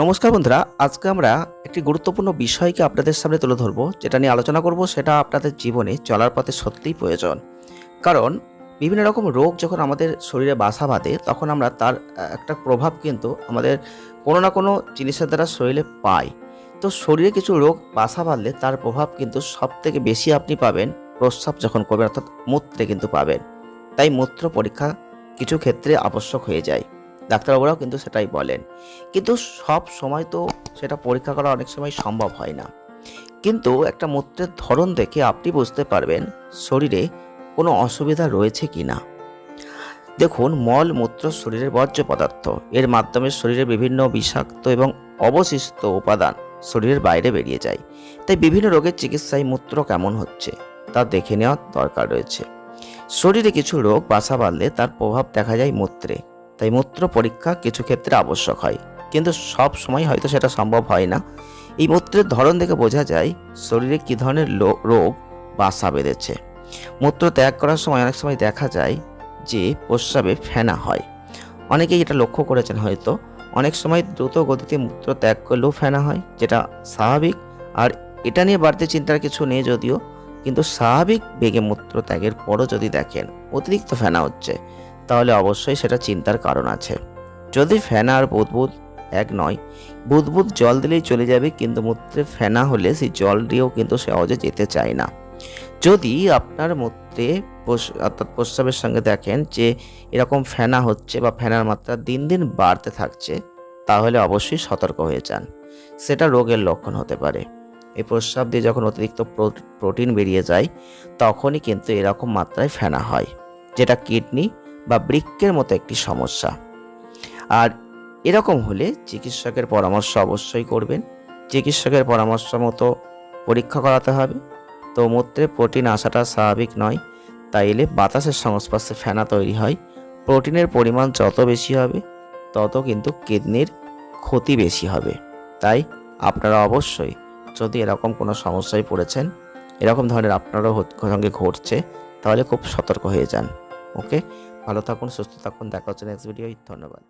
নমস্কার বন্ধুরা, আজকে আমরা একটি গুরুত্বপূর্ণ বিষয়কে আপনাদের সামনে তুলে ধরবো, যেটা নিয়ে আলোচনা করব, সেটা আপনাদের জীবনে চলার পথে সত্যিই প্রয়োজন। কারণ বিভিন্ন রকম রোগ যখন আমাদের শরীরে বাসা বাঁধে, তখন আমরা তার একটা প্রভাব কিন্তু আমাদের কোনো না কোনো জিনিসের দ্বারা শরীরে পাই। তো শরীরে কিছু রোগ বাসা বাঁধলে তার প্রভাব কিন্তু সব থেকে বেশি আপনি পাবেন প্রস্রাব যখন করবেন, অর্থাৎ মূত্রে কিন্তু পাবেন। তাই মূত্র পরীক্ষা কিছু ক্ষেত্রে আবশ্যক হয়ে যায়। ডাক্তারবাবুরাও কিন্তু সেটাই বলেন। কিন্তু সব সময় তো সেটা পরীক্ষা করা অনেক সময় সম্ভব হয় না। কিন্তু একটা মূত্রের ধরন দেখে আপনি বুঝতে পারবেন শরীরে কোনো অসুবিধা রয়েছে কি না দেখুন, মল, মূত্র শরীরের বর্জ্য পদার্থ। এর মাধ্যমে শরীরের বিভিন্ন বিষাক্ত এবং অবশিষ্ট উপাদান শরীরের বাইরে বেরিয়ে যায়। তাই বিভিন্ন রোগের চিকিৎসায় মূত্র কেমন হচ্ছে তা দেখে নেওয়ার দরকার রয়েছে। শরীরে কিছু রোগ বাসা বাঁধলে তার প্রভাব দেখা যায় মূত্রে। তাই মূত্র পরীক্ষা কিছু ক্ষেত্রে আবশ্যক হয়। কিন্তু সব সময় হয়তো সেটা সম্ভব হয় না। এই মূত্রের ধরন দেখে বোঝা যায়, শরীরে কী ধরনের রোগ বাসা বেঁধেছে। মূত্র ত্যাগ করার সময় অনেক সময় দেখা যায় যে প্রস্রাবে ফেনা হয়। অনেকেই এটা লক্ষ্য করেছেন হয়তো। অনেক সময় দ্রুত গতিতে মূত্র ত্যাগ করলেও ফেনা হয়, যেটা স্বাভাবিক। আর এটা নিয়ে বাড়তি চিন্তার কিছু নেই যদিও। কিন্তু স্বাভাবিক বেগে মূত্র ত্যাগের পরও যদি দেখেন, অতিরিক্ত ফেনা হচ্ছে। তাহলে অবশ্যই সেটা চিন্তার কারণ আছে। যদি ফেনা আর বুদবুদ এক নয়, বুদবুদ জল দিলেই চলে যাবে, কিন্তু মূত্রে ফেনা হলে সেই জল দিয়েও কিন্তু সহজে যেতে চায় না। যদি আপনার মূত্রে অর্থাৎ প্রস্রাবের সঙ্গে দেখেন যে এরকম ফেনা হচ্ছে বা ফেনার মাত্রা দিন দিন বাড়তে থাকছে, তাহলে অবশ্যই সতর্ক হয়ে যান। সেটা রোগের লক্ষণ হতে পারে। এই প্রস্রাব দিয়ে যখন অতিরিক্ত প্রোটিন বেরিয়ে যায়, তখনই কিন্তু এরকম মাত্রায় ফেনা হয়, যেটা কিডনি বা বৃক্কের মতো একটি সমস্যা। আর এরকম হলে চিকিৎসকের পরামর্শ অবশ্যই করবেন। চিকিৎসকের পরামর্শ মতো পরীক্ষা করাতে হবে। তো মূত্রে প্রোটিন আসাটা স্বাভাবিক নয়, তাইলে বাতাসের সংস্পর্শে ফেনা তৈরি হয়। প্রোটিনের পরিমাণ যত বেশি হবে, তত কিন্তু কিডনির ক্ষতি বেশি হবে। তাই আপনারা অবশ্যই যদি এরকম কোনো সমস্যায় পড়েছেন, এরকম ধরনের আপনারও সঙ্গে ঘটছে, তাহলে খুব সতর্ক হয়ে যান। ওকে? ভালো থাকুন সুস্থ থাকুন দেখা হচ্ছে নেক্সট ভিডিও ধন্যবাদ।